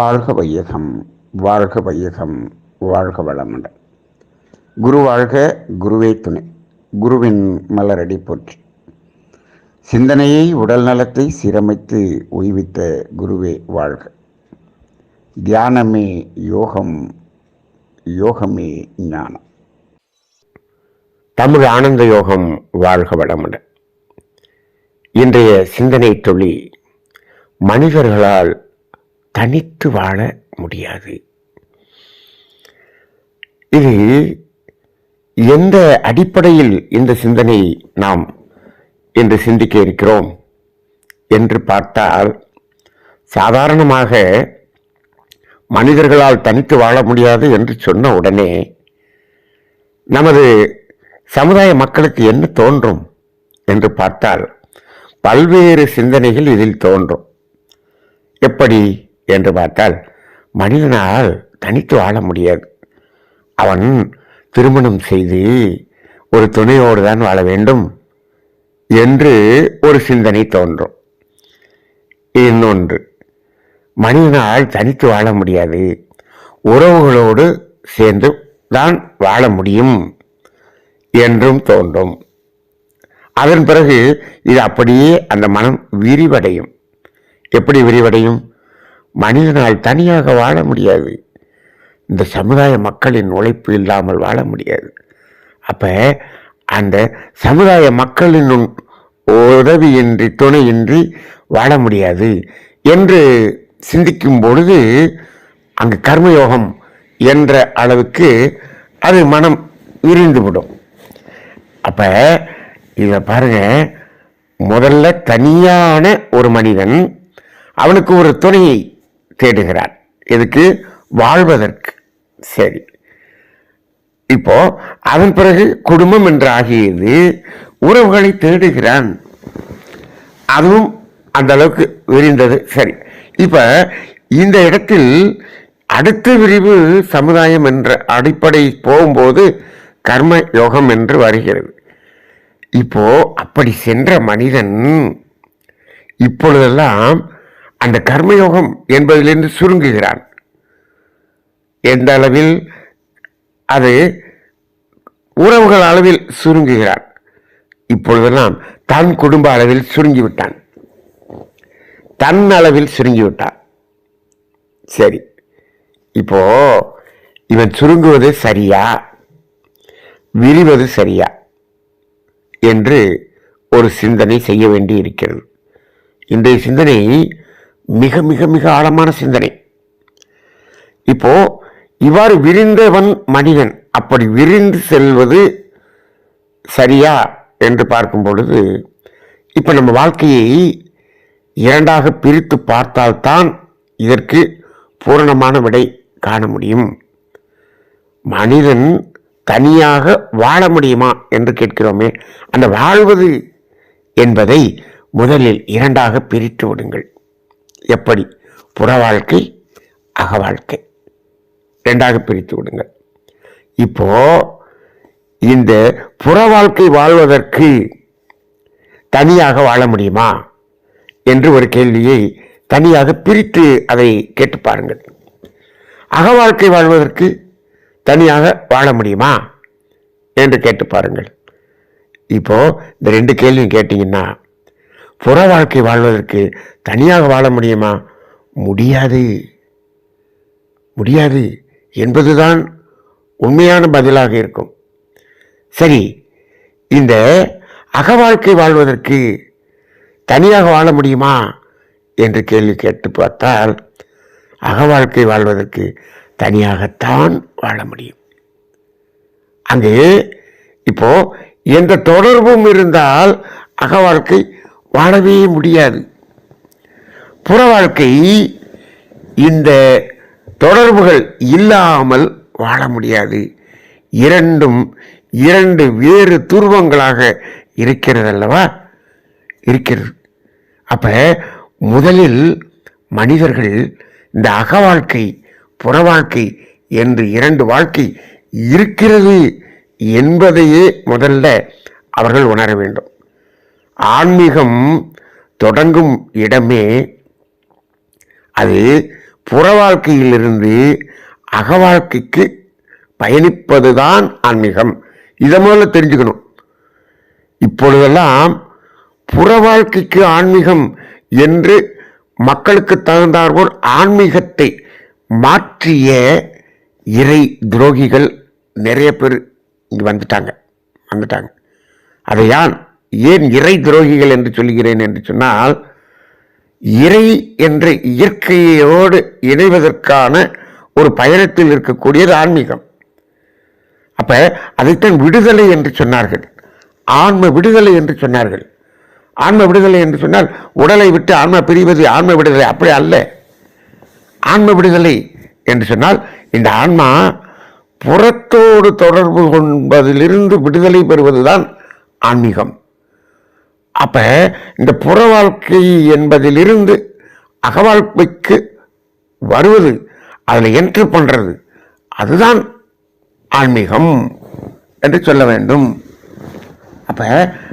வாழ்க வையகம் வாழ்க வையகம் வாழ்க வளமுடன். குரு வாழ்க குருவே துணை. குருவின் மலரடி போற்றி. சிந்தனையை உடல் நலத்தை சீரமைத்து உய்வித்த குருவே வாழ்க. தியானமே யோகம் யோகமே ஞானம். தமிழ் ஆனந்த யோகம் வாழ்க வளமுடன். இன்றைய சிந்தனை தொழில் மனிதர்களால் தனித்து வாழ முடியாது. இது எந்த அடிப்படையில் இந்த சிந்தனை நாம் என்று சிந்திக்க இருக்கிறோம் என்று பார்த்தால் சாதாரணமாக மனிதர்களால் தனித்து வாழ முடியாது என்று சொன்ன உடனே நமது சமுதாய மக்களுக்கு என்ன தோன்றும் என்று பார்த்தால் பல்வேறு சிந்தனைகள் இதில் தோன்றும். எப்படி? என்று பார்த்தால் மனிதனால் தனித்து வாழ முடியாது. அவன் திருமணம் செய்து ஒரு துணையோடு தான் வாழ வேண்டும் என்று ஒரு சிந்தனை தோன்றும். இன்னொன்று மனிதனால் தனித்து வாழ முடியாது. உறவுகளோடு சேர்ந்து தான் வாழ முடியும் என்றும் தோன்றும். அதன் பிறகு இது அப்படியே அந்த மனம் விரிவடையும். எப்படி விரிவடையும்? மனிதனால் தனியாக வாழ முடியாது. இந்த சமுதாய மக்களின் உழைப்பு இல்லாமல் வாழ முடியாது. அப்போ அந்த சமுதாய மக்களின் உதவியின்றி துணையின்றி வாழ முடியாது என்று சிந்திக்கும் பொழுது அங்கு கர்மயோகம் என்ற அளவுக்கு அது மனம் விரிந்துவிடும். அப்போ இதை பாருங்கள் முதல்ல தனியான ஒரு மனிதன் அவனுக்கு ஒரு துணையை தேடுகிறார். எதுக்கு வாழ்வதற்கு. சரி. இப்போ அதன் பிறகு குடும்பம் என்று ஆகியது உறவுகளை தேடுகிறான். அதுவும் அந்த அளவுக்கு விரிந்தது. சரி. இப்ப இந்த இடத்தில் அடுத்த விரிவு சமுதாயம் என்ற அடிப்படை போகும்போது கர்ம யோகம் என்று வருகிறது. இப்போ அப்படி சென்ற மனிதன் இப்பொழுதெல்லாம் அந்த கர்மயோகம் என்பதிலிருந்து சுருங்குகிறான். எந்த அளவில்? அது உறவுகள் அளவில் சுருங்குகிறான். இப்பொழுதெல்லாம் தன் குடும்ப அளவில் சுருங்கிவிட்டான். தன் அளவில் சுருங்கிவிட்டான். சரி. இப்போ இவன் சுருங்குவது சரியா? விரிவது சரியா? என்று ஒரு சிந்தனை செய்ய வேண்டி இருக்கிறது இன்றைய சிந்தனை மிக மிக மிக ஆழமான சிந்தனை. இப்போ இவ்வாறு விரிந்தவன் மனிதன் அப்படி விரிந்து செல்வது சரியா என்று பார்க்கும் பொழுது இப்போ நம்ம வாழ்க்கையை இரண்டாக பிரித்து பார்த்தால்தான் இதற்கு பூரணமான விடை காண முடியும். மனிதன் தனியாக வாழ முடியுமா என்று கேட்கிறோமே அந்த வாழ்வது என்பதை முதலில் இரண்டாக பிரித்து விடுங்கள். எப்படி? புற வாழ்க்கை அக வாழ்க்கை. ரெண்டாக பிரித்து விடுங்கள். இப்போ இந்த புற வாழ்க்கை வாழ்வதற்கு தனியாக வாழ முடியுமா? என்று ஒரு கேள்வியை தனியாக பிரித்து அதை கேட்டு பாருங்கள். அக வாழ்க்கை வாழ்வதற்கு தனியாக வாழ முடியுமா? என்று கேட்டு பாருங்கள். இப்போ இந்த ரெண்டு கேள்வியும் கேட்டிங்கன்னா புற வாழ்க்கை வாழ்வதற்கு தனியாக வாழ முடியுமா? முடியாது. முடியாது என்பதுதான் உண்மையான பதிலாக இருக்கும். சரி இந்த அக வாழ்க்கை வாழ்வதற்கு தனியாக வாழ முடியுமா என்று கேள்வி கேட்டு பார்த்தால் அக வாழ்க்கை வாழ்வதற்கு தனியாகத்தான் வாழ முடியும். அங்கே இப்போ எந்த தொடர்பும் இருந்தால் அக வாழ்க்கை வாழவே முடியாது. புற வாழ்க்கை இந்த தொடர்புகள் இல்லாமல் வாழ முடியாது. இரண்டும் இரண்டு வேறு துருவங்களாக இருக்கிறது அல்லவா இருக்கிறது. அப்ப முதலில் மனிதர்கள் இந்த அக வாழ்க்கை புற வாழ்க்கை என்று இரண்டு வாழ்க்கை இருக்கிறது என்பதையே முதல்ல அவர்கள் உணர வேண்டும். ஆன்மீகம் தொடங்கும் இடமே அது புற வாழ்க்கையிலிருந்து அக வாழ்க்கைக்கு பயணிப்பதுதான் ஆன்மீகம். இதை முதல்ல தெரிஞ்சுக்கணும். இப்பொழுதெல்லாம் புற வாழ்க்கைக்கு ஆன்மீகம் என்று மக்களுக்கு தகுந்தாற்போல் ஆன்மீகத்தை மாற்றிய இறை துரோகிகள் நிறைய பேர் இங்கே வந்துட்டாங்க வந்துட்டாங்க. அதை யான் ஏன் இறை துரோகிகள் என்று சொல்கிறேன் என்று சொன்னால் இறை என்ற இயற்கையோடு இணைவதற்கான ஒரு பயணத்தில் இருக்கக்கூடியது ஆன்மீகம். அப்போ அதைத்தான் விடுதலை என்று சொன்னார்கள். ஆன்ம விடுதலை என்று சொன்னார்கள். ஆன்ம விடுதலை என்று சொன்னால் உடலை விட்டு ஆன்மா பிரிவது ஆன்ம விடுதலை அப்படி அல்ல. ஆன்ம விடுதலை என்று சொன்னால் இந்த ஆன்மா புறத்தோடு தொடர்பு கொள்வதிலிருந்து விடுதலை பெறுவதுதான் ஆன்மீகம். அப்போ இந்த புற வாழ்க்கை என்பதிலிருந்து அகவாழ்க்கைக்கு வருவது அதில் என்ட்ரு பண்ணுறது அதுதான் ஆன்மீகம் என்று சொல்ல வேண்டும். அப்போ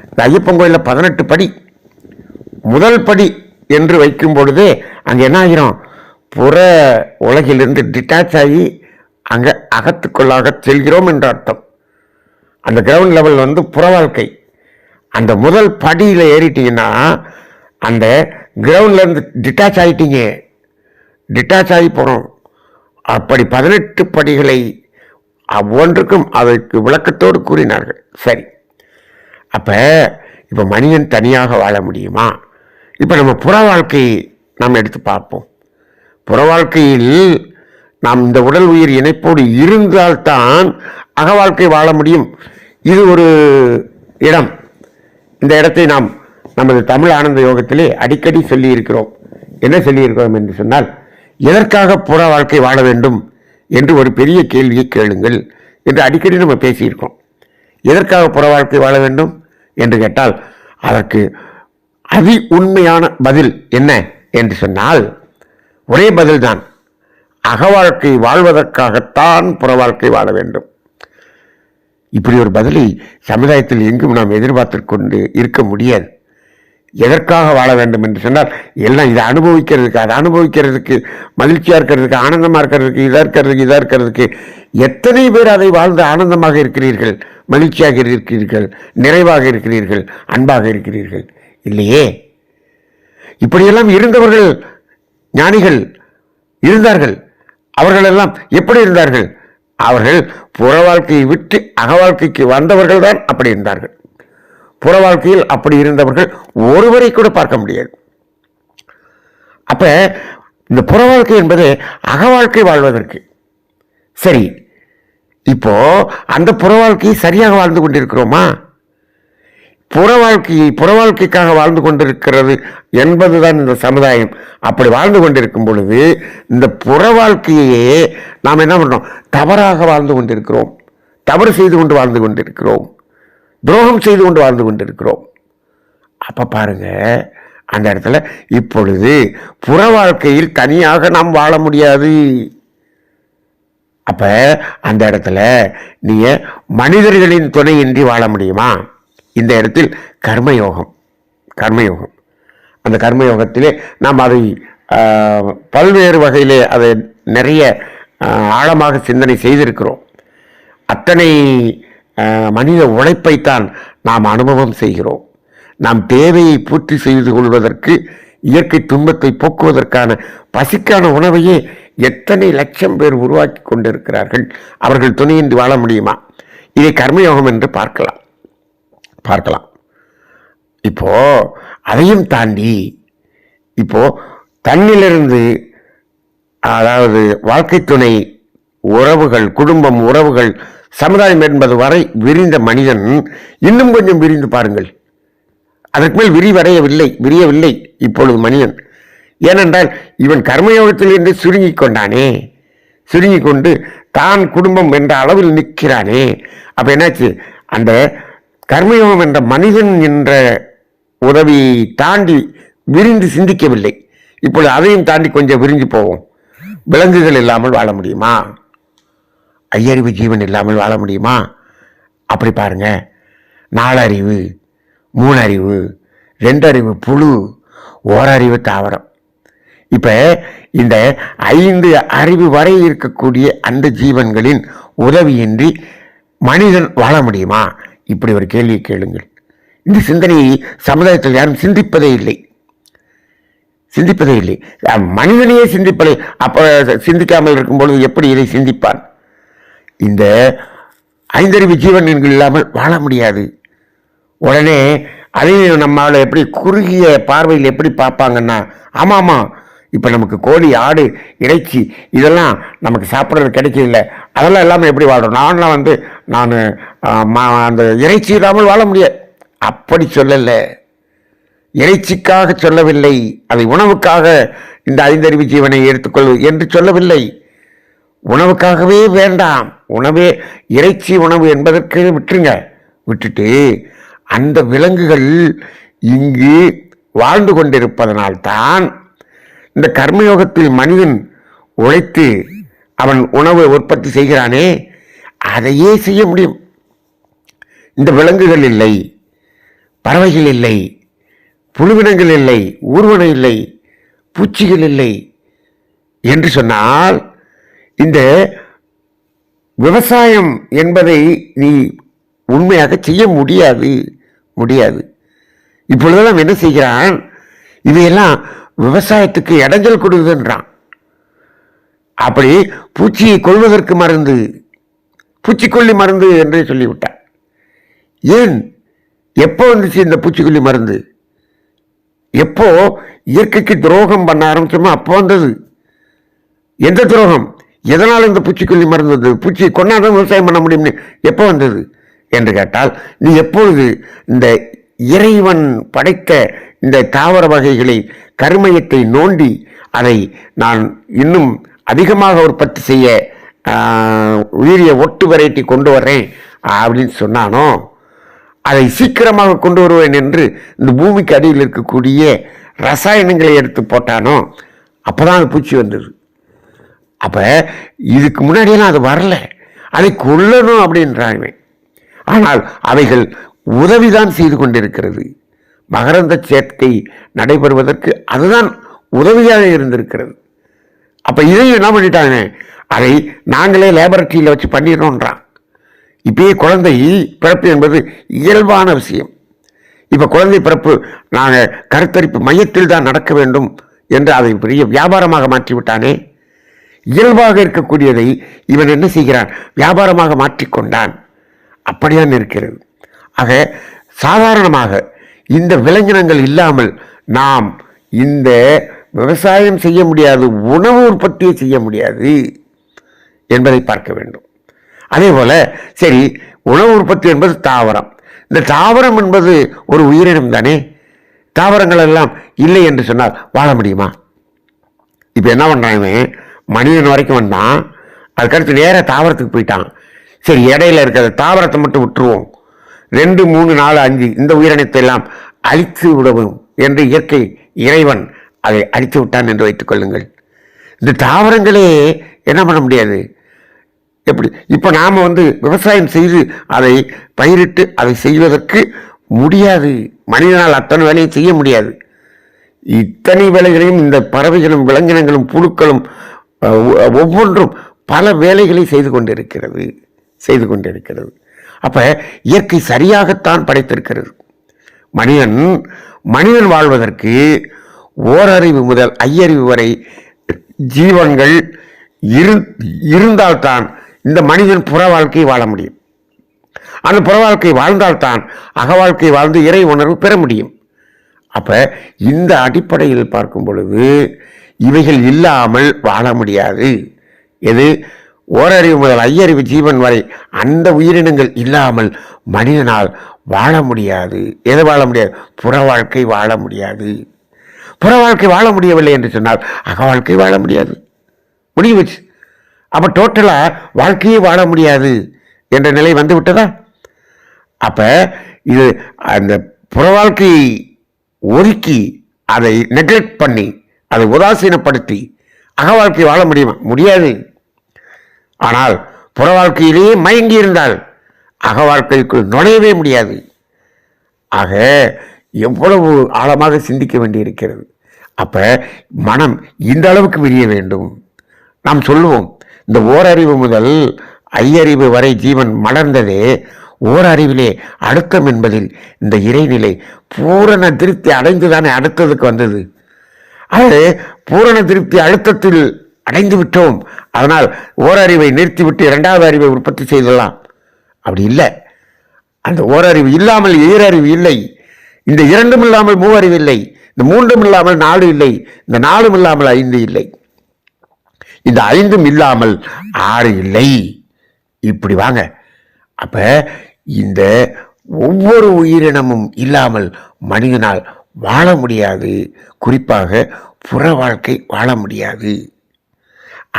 இந்த ஐயப்பன் கோயிலில் பதினெட்டு படி முதல் படி என்று வைக்கும் பொழுதே அங்கே என்ன ஆகிரும்? புற உலகிலிருந்து டிட்டாச் ஆகி அங்கே அகத்துக்குள்ளாக செல்கிறோம் என்ற அர்த்தம். அந்த கிரவுண்ட் லெவல் வந்து புற வாழ்க்கை. அந்த முதல் படியில் ஏறிட்டீங்கன்னா அந்த கிரவுண்ட்லேருந்து டிட்டாச் ஆகிட்டீங்க டிட்டாச் ஆகி போகிறோம் அப்படி பதினெட்டு படிகளை ஒவ்வொன்றுக்கும் அதற்கு விளக்கத்தோடு கூறினார்கள். சரி. அப்போ இப்போ மனிதன் தனியாக வாழ முடியுமா? இப்போ நம்ம புற வாழ்க்கையை நாம் எடுத்து பார்ப்போம். புற வாழ்க்கையில் நாம் இந்த உடல் உயிர் இணைப்போடு இருந்தால்தான் அக வாழ்க்கை வாழ முடியும். இது ஒரு இடம். இந்த இடத்தை நாம் நமது தமிழ் ஆனந்த யோகத்திலே அடிக்கடி சொல்லியிருக்கிறோம். என்ன சொல்லியிருக்கிறோம் என்று சொன்னால் எதற்காக புற வாழ்க்கை வாழ வேண்டும் என்று ஒரு பெரிய கேள்வியை கேளுங்கள் என்று அடிக்கடி நம்ம பேசியிருக்கோம். எதற்காக புற வாழ்க்கை வாழ வேண்டும் என்று கேட்டால் அதற்கு அதி உண்மையான பதில் என்ன என்று சொன்னால் ஒரே பதில்தான். அகவாழ்க்கை வாழ்வதற்காகத்தான் புற வாழ்க்கை வாழ வேண்டும். இப்படி ஒரு பதிலை சமுதாயத்தில் எங்கும் நாம் எதிர்பார்த்து கொண்டு இருக்க முடியாது. எதற்காக வாழ வேண்டும் என்று சொன்னால் எல்லாம் இதை அனுபவிக்கிறதுக்கு அதை அனுபவிக்கிறதுக்கு மகிழ்ச்சியாக இருக்கிறதுக்கு ஆனந்தமாக இருக்கிறதுக்கு இதாக இருக்கிறதுக்கு இதாக இருக்கிறதுக்கு எத்தனை பேர் அதை வாழ்ந்து ஆனந்தமாக இருக்கிறீர்கள் மகிழ்ச்சியாக இருக்கிறீர்கள் நிறைவாக இருக்கிறீர்கள் அன்பாக இருக்கிறீர்கள் இல்லையே? இப்படியெல்லாம் இருந்தவர்கள் ஞானிகள் இருந்தார்கள். அவர்களெல்லாம் எப்படி இருந்தார்கள்? அவர்கள் புற வாழ்க்கையை விட்டு அக வாழ்க்கைக்கு வந்தவர்கள் தான் அப்படி இருந்தார்கள். புற வாழ்க்கையில் அப்படி இருந்தவர்கள் ஒருவரை கூட பார்க்க முடியாது. அப்ப இந்த புற வாழ்க்கை என்பது அக வாழ்க்கை வாழ்வதற்கு. சரி இப்போ அந்த புற வாழ்க்கையை சரியாக வாழ்ந்து கொண்டிருக்கிறோமா? புற வாழ்க்கையை புற வாழ்க்கைக்காக வாழ்ந்து கொண்டிருக்கிறது என்பதுதான் இந்த சமுதாயம். அப்படி வாழ்ந்து கொண்டிருக்கும் பொழுது இந்த புற வாழ்க்கையே நாம் என்ன பண்றோம்? தவறாக வாழ்ந்து கொண்டிருக்கிறோம். தவறு செய்து கொண்டு வாழ்ந்து கொண்டிருக்கிறோம். துரோகம் செய்து கொண்டு வாழ்ந்து கொண்டிருக்கிறோம். அப்ப பாருங்க அந்த இடத்துல இப்பொழுது புற வாழ்க்கையில் தனியாக நாம் வாழ முடியாது. அப்ப அந்த இடத்துல நீங்கள் மனிதர்களின் துணையின்றி வாழ முடியுமா? இந்த இடத்தில் கர்மயோகம் கர்மயோகம். அந்த கர்மயோகத்திலே நாம் அதை ஆஹ், பல்வேறு வகையிலே அதை நிறைய ஆழமாக சிந்தனை செய்திருக்கிறோம். அத்தனை மனித உழைப்பைத்தான் நாம் அனுபவம் செய்கிறோம். நாம் தேவையை பூர்த்தி செய்து கொள்வதற்கு இயற்கை துன்பத்தை போக்குவதற்கான பசிக்கான உணவையே எத்தனை லட்சம் பேர் உருவாக்கி கொண்டிருக்கிறார்கள். அவர்கள் துணையின்றி வாழ முடியுமா? இதை கர்மயோகம் என்று பார்க்கலாம். பார்க்கலாம். இப்போ அதையும் தாண்டி இப்போ தண்ணிலிருந்து அதாவது வாழ்க்கை துணை உறவுகள் குடும்பம் உறவுகள் சமுதாயம் என்பது வரை விரிந்த மனிதன் இன்னும் கொஞ்சம் விரிந்து பாருங்கள். அதற்கு மேல் விரிவடையவில்லை விரியவில்லை இப்பொழுது மனிதன். ஏனென்றால் இவன் கர்மயோகத்திலிருந்து சுருங்கிக் கொண்டானே. சுருங்கிக் கொண்டு தான் குடும்பம் என்ற அளவில் நிற்கிறானே. அப்போ என்னாச்சு? அந்த கர்மயோகம் என்ற மனிதன் என்ற உதவியை தாண்டி விரிந்து சிந்திக்கவில்லை. இப்பொழுது அதையும் தாண்டி கொஞ்சம் விரிஞ்சு போவோம். விலங்குகள் இல்லாமல் வாழ முடியுமா? ஐயறிவு ஜீவன் இல்லாமல் வாழ முடியுமா? அப்படி பாருங்க. நாலறிவு மூணறிவு ரெண்டறிவு புழு ஓரறிவு தாவரம். இப்போ இந்த ஐந்து அறிவு வரை இருக்கக்கூடிய அந்த ஜீவன்களின் உதவியின்றி மனிதன் வாழ முடியுமா? இப்படி ஒரு கேள்வியை கேளுங்கள். இந்த சிந்தனையை சமுதாயத்தில் யாரும் சிந்திப்பதே இல்லை. சிந்திப்பதே இல்லை மனிதனையே சிந்திப்பதை அப்போ சிந்திக்காமல் இருக்கும் பொழுது எப்படி இதை சிந்திப்பான்? இந்த ஐந்தறிவு ஜீவன்கள் இல்லாமல் வாழ முடியாது. உடனே அதையும் நம்மளால் எப்படி குறுகிய பார்வையில் எப்படி பார்ப்பாங்கன்னா ஆமாம் ஆமாம் இப்போ நமக்கு கோழி ஆடு இறைச்சி இதெல்லாம் நமக்கு சாப்பிட்றது கிடைக்கல அதெல்லாம் இல்லாமல் எப்படி வாழும்? நான்லாம் வந்து நான் அந்த இறைச்சி இல்லாமல் வாழ முடியாது அப்படி சொல்லலை. இறைச்சிக்காக சொல்லவில்லை. அதை உணவுக்காக இந்த ஐந்தறிவு ஜீவனை எடுத்துக்கொள் என்று சொல்லவில்லை. உணவுக்காகவே வேண்டாம். உணவே இறைச்சி உணவு என்பதற்கு விட்டுருங்க. விட்டுட்டு அந்த விலங்குகள் இங்கு வாழ்ந்து கொண்டிருப்பதனால்தான் இந்த கர்மயோகத்தில் மனிதன் உழைத்து அவன் உணவை உற்பத்தி செய்கிறானே. அதையே செய்ய முடியும். இந்த விலங்குகள் இல்லை. பறவைகள் இல்லை. புழுவினங்கள் இல்லை ஊர்வனம் இல்லை பூச்சிகள் இல்லை என்று சொன்னால் இந்த விவசாயம் என்பதை நீ உண்மையாக செய்ய முடியாது முடியாது. இப்பொழுதெல்லாம் என்ன செய்கிறான்? இதையெல்லாம் விவசாயத்துக்கு இடைஞ்சல் கொடுக்குதுன்றான். அப்படி பூச்சியை கொள்வதற்கு மருந்து பூச்சிக்கொல்லி மருந்து என்றே சொல்லிவிட்டான். ஏன்? எப்போ வந்துச்சு இந்த பூச்சிக்கொல்லி மருந்து? எப்போ இயற்கைக்கு துரோகம் பண்ண ஆரம்பிச்சோமோ அப்போ வந்தது. எந்த துரோகம்? எதனால் இந்த பூச்சிக்கொல்லி மருந்து வந்தது? பூச்சியை கொண்டாதான் விவசாயம் பண்ண முடியும்னு எப்போ வந்தது? என்று கேட்டால் நீ எப்பொழுது இந்த இறைவன் படைத்த இந்த தாவர வகைகளை கருமையத்தை நோண்டி அதை நான் இன்னும் அதிகமாக உற்பத்தி செய்ய உயிரிய ஒட்டு வெரைட்டி கொண்டு வர்றேன் அப்படின்னு சொன்னானோ? அதை சீக்கிரமாக கொண்டு வருவேன் என்று இந்த பூமிக்கு அடியில் இருக்கக்கூடிய ரசாயனங்களை எடுத்து போட்டானோ அப்போ தான் அந்த பூச்சி வந்தது. அப்போ இதுக்கு முன்னாடியெல்லாம் அது வரல. அதை கொல்லணும் அப்படின்றாங்க ஆனால் அவைகள் உதவிதான் செய்து கொண்டிருக்கிறது. மகரந்த சேர்க்கை நடைபெறுவதற்கு அதுதான் உதவியாக இருந்திருக்கிறது. அப்போ இதையும் என்ன பண்ணிட்டாங்க அதை நாங்களே லேபரட்டரியில் வச்சு பண்ணிடுறோன்றான் இப்பயே குழந்தை பிறப்பு என்பது இயல்பான விஷயம். இப்போ குழந்தை பிறப்பு நாங்கள் கருத்தரிப்பு மையத்தில் தான் நடக்க வேண்டும் என்று அதை பெரிய வியாபாரமாக மாற்றி விட்டானே இயல்பாக இருக்கக்கூடியதை இவன் என்ன செய்கிறான்? வியாபாரமாக மாற்றிக்கொண்டான் அப்படிதான் இருக்கிறது. ஆக சாதாரணமாக இந்த விலங்கினங்கள் இல்லாமல் நாம் இந்த விவசாயம் செய்ய முடியாது உணவு உற்பத்தியை செய்ய முடியாது என்பதை பார்க்க வேண்டும். அதே போல் சரி உணவு உற்பத்தி என்பது தாவரம். இந்த தாவரம் என்பது ஒரு உயிரினம் தானே? தாவரங்கள் எல்லாம் இல்லை என்று சொன்னால் வாழ முடியுமா? இப்போ என்ன பண்ணுறாங்க மனிதன் வரைக்கும் வந்தான். அதுக்கடுத்து நேராக தாவரத்துக்கு போயிட்டான். சரி இடையில இருக்கிற தாவரத்தை மட்டும் விட்டுருவோம். ரெண்டு மூணு நாலு அஞ்சு இந்த உயிரினத்தை எல்லாம் அழித்து விடவும் என்று இயற்கை இறைவன் அதை அழித்து விட்டான் என்று வைத்துக் கொள்ளுங்கள். இந்த தாவரங்களே என்ன பண்ண முடியாது? எப்படி? இப்போ நாம் வந்து விவசாயம் செய்து அதை பயிரிட்டு அதை செய்வதற்கு முடியாது. மனிதனால் அத்தனை வேலையை செய்ய முடியாது. இத்தனை வேலைகளையும் இந்த பறவைகளும் விலங்கினங்களும் புழுக்களும் ஒவ்வொன்றும் பல வேலைகளை செய்து கொண்டிருக்கிறது. செய்து கொண்டிருக்கிறது. அப்போ இயற்கை சரியாகத்தான் படைத்திருக்கிறது. மனிதன் மனிதன் வாழ்வதற்கு ஓரறிவு முதல் ஐயறிவு வரை ஜீவன்கள் இரு இருந்தால்தான் இந்த மனிதன் புற வாழ்க்கை வாழ முடியும். அந்த புற வாழ்க்கை வாழ்ந்தால்தான் அக வாழ்க்கை வாழ்ந்து இறை உணர்வு பெற முடியும். அப்போ இந்த அடிப்படையில் பார்க்கும் பொழுது இவைகள் இல்லாமல் வாழ முடியாது. எது? ஓரறிவு முதல் ஐயறிவு ஜீவன் வரை அந்த உயிரினங்கள் இல்லாமல் மனிதனால் வாழ முடியாது. எது வாழ முடியாது? புற வாழ்க்கை வாழ முடியாது. புற வாழ்க்கை வாழ முடியவில்லை என்று சொன்னால் அக வாழ்க்கை வாழ முடியாது. முடிவுச்சு அப்போ டோட்டலாக வாழ்க்கையே வாழ முடியாது என்ற நிலை வந்து விட்டதா? அப்போ இது அந்த புற வாழ்க்கையை ஒதுக்கி அதை நெக்லெக்ட் பண்ணி அதை உதாசீனப்படுத்தி அக வாழ்க்கை வாழ முடியுமா? முடியாது. ஆனால் புற வாழ்க்கையிலேயே மயங்கி இருந்தால் அக வாழ்க்கைக்குள் நுழையவே முடியாது. ஆக எவ்வளவு ஆழமாக சிந்திக்க வேண்டியிருக்கிறது? அப்போ மனம் இந்த அளவுக்கு விரிய வேண்டும். நாம் சொல்லுவோம் இந்த ஓரறிவு முதல் ஐயறிவு வரை ஜீவன் மலர்ந்ததே ஓரறிவிலே அழுத்தம் என்பதில் இந்த இறைநிலை பூரண திருப்தி அடைந்துதானே அடுத்ததுக்கு வந்தது. அது பூரண திருப்தி அழுத்தத்தில் அடைந்து விட்டோம். அதனால் ஓரறிவை நிறுத்திவிட்டு இரண்டாவது அறிவை உற்பத்தி செய்தலாம். அப்படி இல்லை. அந்த ஓரறிவு இல்லாமல் ஈரறிவு இல்லை. இந்த இரண்டும் இல்லாமல் மூவறிவு இல்லை. இந்த மூன்றும் இல்லாமல் நாலு இல்லை. இந்த நாலும் இல்லாமல் ஐந்து இல்லை. இந்த ஐந்தும் இல்லாமல் ஆறு இல்லை. இப்படி வாங்க. அப்ப இந்த ஒவ்வொரு உயிரினமும் இல்லாமல் மனிதனால் வாழ முடியாது. குறிப்பாக புற வாழ்க்கை வாழ முடியாது.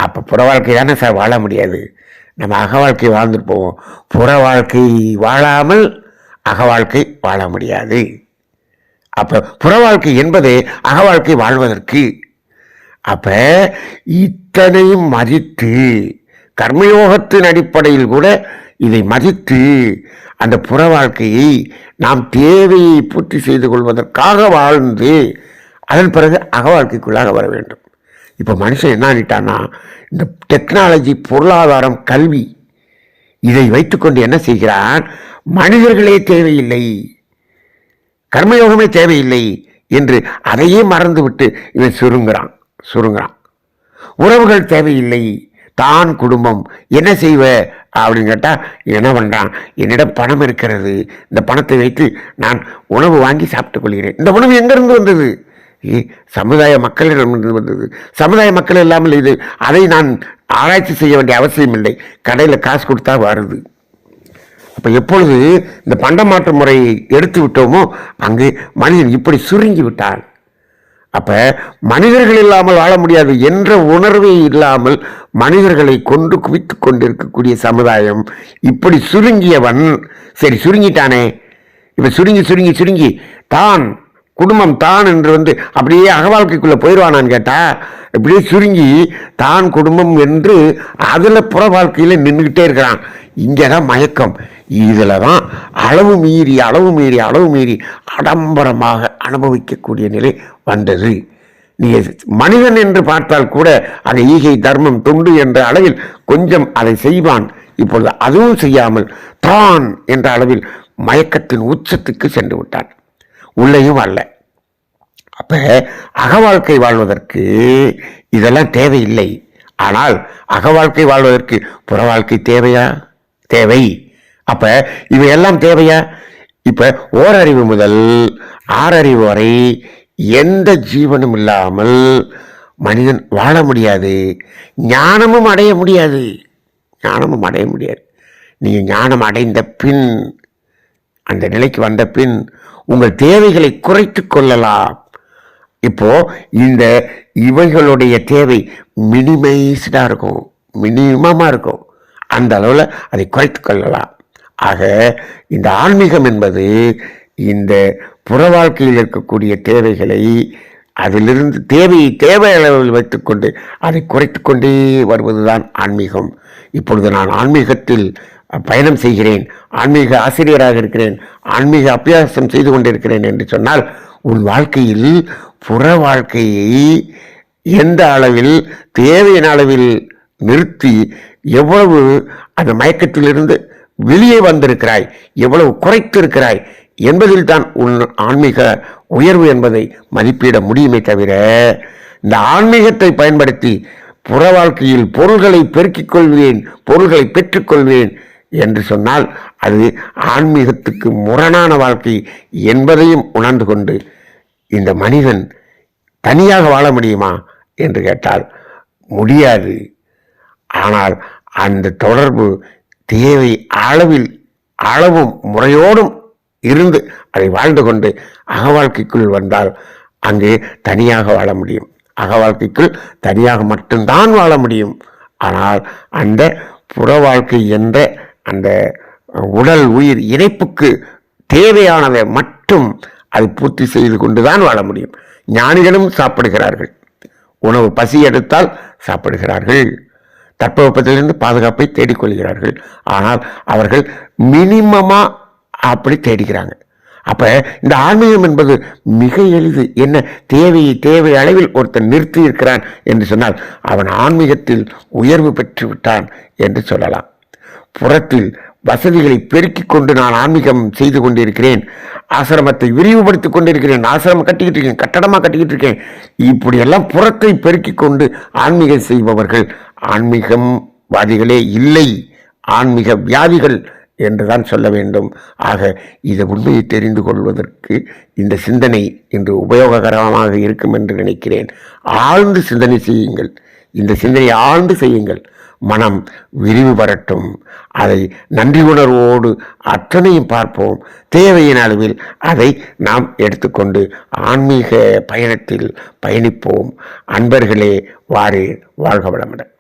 அப்போ புற வாழ்க்கை தானே சார் வாழ முடியாது. நம்ம அக வாழ்க்கை வாழ்ந்துட்டு போவோம். புற வாழ்க்கை வாழாமல் அக வாழ்க்கை வாழ முடியாது. அப்போ புற வாழ்க்கை என்பதே அக வாழ்க்கை வாழ்வதற்கு. அப்போ இத்தனையும் மதித்து கர்மயோகத்தின் அடிப்படையில் கூட இதை மதித்து அந்த புற வாழ்க்கையை நாம் தேவையை பூர்த்தி செய்து கொள்வதற்காக வாழ்ந்து அதன் பிறகு அக வாழ்க்கைக்குள்ளாக வர வேண்டும். இப்போ மனுஷன் என்ன ஆகிட்டான்னா இந்த டெக்னாலஜி பொருளாதாரம் கல்வி இதை வைத்துக்கொண்டு என்ன செய்கிறான்? மனிதர்களே தேவையில்லை. கர்மயோகமே தேவையில்லை என்று அதையே மறந்துவிட்டு இவன் சுருங்குறான் சுருங்குறான். உறவுகள் தேவையில்லை. தான் குடும்பம். என்ன செய்வ? அப்படின்னு கேட்டால் என்ன பண்ணுறான் என்னிடம் பணம் இருக்கிறது. இந்த பணத்தை வைத்து நான் உணவு வாங்கி சாப்பிட்டுக் கொள்கிறேன். இந்த உணவு எங்கேருந்து வந்தது? ஏ, சமுதாய மக்களிடமிருந்து வந்தது. சமுதாய மக்கள் இல்லாமல் இது அதை நான் ஆராய்ச்சி செய்ய வேண்டிய அவசியம் இல்லை. கடையில் காசு கொடுத்தா வருது. அப்போ எப்பொழுது இந்த பண்டமாற்று முறையை எடுத்து விட்டோமோ அங்கு மனிதன் இப்படி சுருங்கி விட்டான். அப்ப மனிதர்கள் இல்லாமல் வாழ முடியாது என்ற உணர்வே இல்லாமல் மனிதர்களை கொண்டு குவித்து கொண்டிருக்கக்கூடிய சமுதாயம் இப்படி சுருங்கியவன் சரி சுருங்கிட்டானே. இப்போ சுருங்கி சுருங்கி சுருங்கி தான் குடும்பம் தான் என்று வந்து அப்படியே அகவாழ்க்கைக்குள்ளே போயிடுவானான்னு கேட்டா இப்படியே சுருங்கி தான் குடும்பம் என்று அதில் புற வாழ்க்கையில் நின்றுக்கிட்டே இருக்கிறான். இங்கே தான் மயக்கம். இதில் தான் அளவு மீறி அளவு மீறி அளவு மீறி ஆடம்பரமாக அனுபவிக்கக்கூடிய நிலை வந்தது. நீ மனிதன் என்று பார்த்தால் கூட அந்த ஈகை தர்மம் தொண்டு என்ற அளவில் கொஞ்சம் அதை செய்வான். இப்பொழுது அதுவும் செய்யாமல் தான் என்ற அளவில் மயக்கத்தின் உச்சத்துக்கு சென்று விட்டான். உள்ளேயும் அல்ல. அப்போ அக வாழ்க்கை வாழ்வதற்கு இதெல்லாம் தேவையில்லை. ஆனால் அக வாழ்க்கை வாழ்வதற்கு புற வாழ்க்கை தேவையா? தேவை. அப்ப இவையெல்லாம் தேவையா? இப்ப ஓரறிவு முதல் ஆறறிவு வரை எந்த ஜீவனும் இல்லாமல் மனிதன் வாழ முடியாது. ஞானமும் அடைய முடியாது. ஞானமும் அடைய முடியாது. நீங்கள் ஞானம் அடைந்த பின் அந்த நிலைக்கு வந்த பின் உங்கள் தேவைகளை குறைத்துக் கொள்ளலாம். இப்போ இந்த இவைகளுடைய தேவை மினிமைஸ்டாக இருக்கும். மினிமமாக இருக்கும். அந்த அளவில் அதை குறைத்துக் கொள்ளலாம். ஆக இந்த ஆன்மீகம் என்பது இந்த புற வாழ்க்கையில் இருக்கக்கூடிய தேவைகளை அதிலிருந்து தேவையை தேவை அளவில் வைத்துக்கொண்டு அதை குறைத்து கொண்டே வருவதுதான் ஆன்மீகம். இப்பொழுது நான் ஆன்மீகத்தில் பயணம் செய்கிறேன் ஆன்மீக ஆசிரியராக இருக்கிறேன் ஆன்மீக அபியாசம் செய்து கொண்டிருக்கிறேன் என்று சொன்னால் உன் வாழ்க்கையில் புற வாழ்க்கையை எந்த அளவில் தேவையான அளவில் நிறுத்தி எவ்வளவு அந்த மயக்கத்திலிருந்து வெளியே வந்திருக்கிறாய் எவ்வளவு குறைத்திருக்கிறாய் என்பதில் தான் உன் ஆன்மீக உயர்வு என்பதை மதிப்பிட முடியுமே தவிர இந்த ஆன்மீகத்தை பயன்படுத்தி புற வாழ்க்கையில் பொருள்களை பெருக்கிக் கொள்வேன் பொருள்களை பெற்றுக்கொள்வேன் என்று சொன்னால் அது ஆன்மீகத்துக்கு முரணான வாழ்க்கை என்பதையும் உணர்ந்து கொண்டு இந்த மனிதன் தனியாக வாழ முடியுமா என்று கேட்டால் முடியாது. ஆனால் அந்த தொடர்பு தேவை அளவில் அளவும் முறையோடும் இருந்து அதை வாழ்ந்து கொண்டு அகவாழ்க்கைக்குள் வந்தால் அங்கே தனியாக வாழ முடியும். அகவாழ்க்கைக்குள் தனியாக மட்டும்தான் வாழ முடியும். ஆனால் அந்த புற வாழ்க்கை என்ற அந்த உடல் உயிர் இணைப்புக்கு தேவையானதை மட்டும் அதை பூர்த்தி செய்து கொண்டுதான் வாழ முடியும். ஞானிகளும் சாப்பிடுகிறார்கள். உணவு பசி எடுத்தால் சாப்பிடுகிறார்கள். தட்பவெப்பத்திலிருந்து பாதுகாப்பை தேடிக்கொள்கிறார்கள். ஆனால் அவர்கள் மினிமமாக அப்படி தேடிக்கிறாங்க. அப்போ இந்த ஆன்மீகம் என்பது மிக எளிது. என்ன? தேவையை தேவை அளவில் ஒருத்தன் நிறுத்தி இருக்கிறான் என்று சொன்னால் அவன் ஆன்மீகத்தில் உயர்வு பெற்று விட்டான் என்று சொல்லலாம். புறத்தில் வசதிகளை பெருக்கிக் கொண்டு நான் ஆன்மீகம் செய்து கொண்டிருக்கிறேன். ஆசிரமத்தை விரிவுபடுத்திக் கொண்டிருக்கிறேன். ஆசிரமம் கட்டிக்கிட்டு இருக்கேன். கட்டடமாக கட்டிக்கிட்டு இருக்கேன். இப்படியெல்லாம் புறத்தை பெருக்கிக் கொண்டு ஆன்மீகம் செய்பவர்கள் ஆன்மீகம்வாதிகளே இல்லை. ஆன்மீக வியாதிகள் என்றுதான் சொல்ல வேண்டும். ஆக இதை உண்மையை தெரிந்து கொள்வதற்கு இந்த சிந்தனை இன்று உபயோககரமாக இருக்கும் என்று நினைக்கிறேன். ஆழ்ந்து சிந்தனை செய்யுங்கள். இந்த சிந்தனையை ஆழ்ந்து செய்யுங்கள். மனம் விரிவு பெறட்டும் அதை நன்றி உணர்வோடு அத்தனையும் பார்ப்போம். தேவையின் அளவில் அதை நாம் எடுத்துக்கொண்டு ஆன்மீக பயணத்தில் பயணிப்போம். அன்பர்களே வாரே வாழ்க வளமுடன்.